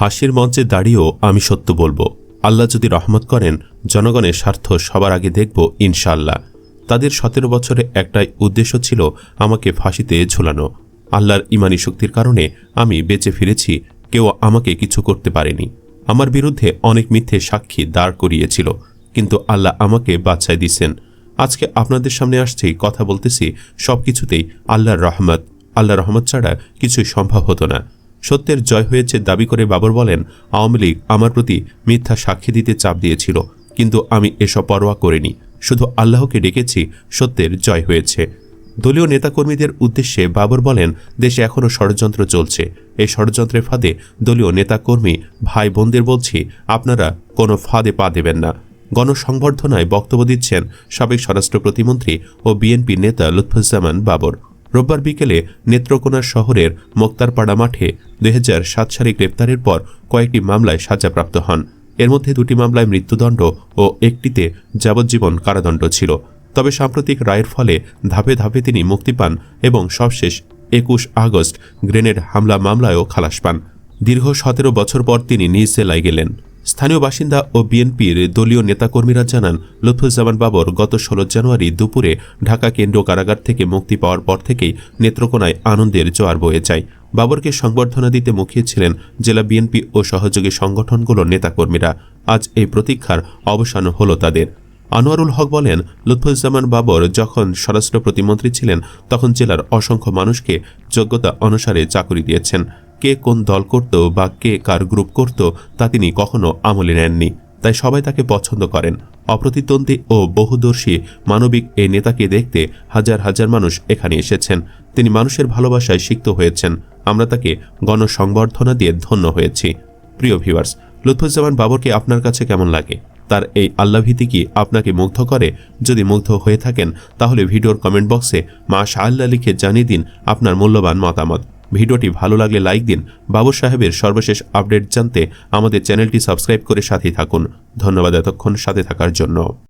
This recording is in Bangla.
ফাঁসির মঞ্চে দাঁড়িয়েও আমি সত্য বলব। আল্লাহ যদি রহমত করেন, জনগণের স্বার্থ সবার আগে দেখব ইনশাল্লাহ তাদের সতেরো বছরে একটাই উদ্দেশ্য ছিল আমাকে ফাঁসিতে ঝোলানো। আল্লাহর ইমানি শক্তির কারণে আমি বেঁচে ফিরেছি, কেউ আমাকে কিছু করতে পারেনি। আমার বিরুদ্ধে অনেক মিথ্যে সাক্ষী দাঁড় করিয়েছিল, কিন্তু আল্লাহ আমাকে বাচ্চাই দিছেন। আজকে আপনাদের সামনে আসছি, কথা বলতেছি সব কিছুতেই আল্লাহর রহমত। আল্লাহ রহমত ছাড়া কিছুই সম্ভব হতো না। সত্যের জয় হয়েছে দাবি করে বাবর বলেন, আওয়ামী লীগ আমার প্রতি মিথ্যা সাক্ষী দিতে চাপ দিয়েছিল, কিন্তু আমি এসব পরোয়া করিনি। শুধু আল্লাহকে ডেকেছি, সত্যের জয় হয়েছে। দলীয় নেতাকর্মীদের উদ্দেশ্যে বাবর বলেন, দেশে এখনও ষড়যন্ত্র চলছে। এই ষড়যন্ত্রের ফাঁদে দলীয় নেতাকর্মী ভাই বোনদের বলছি, আপনারা কোনো ফাঁদে পা দেবেন না। গণসংবর্ধনায় বক্তব্য দিচ্ছেন সাবেক স্বরাষ্ট্র প্রতিমন্ত্রী ও বিএনপি নেতা লুৎফুজ্জামান বাবর। রোববার বিকেলে নেত্রকোনা শহরের মোক্তারপাড়া মাঠে দু হাজার সাত সালে গ্রেপ্তারের পর কয়েকটি মামলায় সাজাপ্রাপ্ত হন। এর মধ্যে দুটি মামলায় মৃত্যুদণ্ড ও একটিতে যাবজ্জীবন কারাদণ্ড ছিল। তবে সাম্প্রতিক রায়ের ফলে ধাপে ধাপে তিনি মুক্তি পান এবং সবশেষ একুশ আগস্ট গ্রেনেড হামলা মামলায়ও খালাস পান। দীর্ঘ সতেরো বছর পর তিনি নিজ জেলায় গেলেন। স্থানীয় বাসিন্দা ও বিএনপির দলীয় নেতাকর্মীরা জানান, লুৎফুজ্জামান বাবর গত ষোলো জানুয়ারি দুপুরে ঢাকা কেন্দ্রীয় কারাগার থেকে মুক্তি পাওয়ার পর থেকেই নেত্রকোনায় আনন্দের জোয়ার বয়ে যায়। বাবরকে সংবর্ধনা দিতে মুখিয়েছিলেন জেলা বিএনপি ও সহযোগী সংগঠনগুলোর নেতাকর্মীরা। আজ এই প্রতীক্ষার অবসান হলো তাদের। আনোয়ারুল হক বলেন, লুৎফুজ্জামান বাবর যখন স্বরাষ্ট্র প্রতিমন্ত্রী ছিলেন, তখন জেলার অসংখ্য মানুষকে যোগ্যতা অনুসারে চাকরি দিয়েছেন। কে কোন দল করত বা কে কার গ্রুপ করত তা তিনি কখনো আমলে নেননি। তাই সবাই তাকে পছন্দ করেন। অপ্রতিদ্বন্দ্বী ও বহুদর্শী মানবিক এই নেতাকে দেখতে হাজার হাজার মানুষ এখানে এসেছেন। তিনি মানুষের ভালোবাসায় সিক্ত হয়েছেন। আমরা তাকে গণসংবর্ধনা দিয়ে ধন্য হয়েছি। প্রিয় ভিউয়ার্স, লুৎফুজ্জামান বাবরকে আপনার কাছে কেমন লাগে? তার এই আল্লাভীতি কি আপনাকে মুগ্ধ করে? যদি মুগ্ধ হয়ে থাকেন, তাহলে ভিডিওর কমেন্ট বক্সে মা শাহ লিখে জানিয়ে দিন আপনার মূল্যবান মতামত। ভিডিওটি ভালো লাগলে লাইক দিন। বাবু সাহেবের সর্বশেষ আপডেট জানতে আমাদের চ্যানেলটি সাবস্ক্রাইব করে সাথেই থাকুন। ধন্যবাদ এতক্ষণ সাথে থাকার জন্য।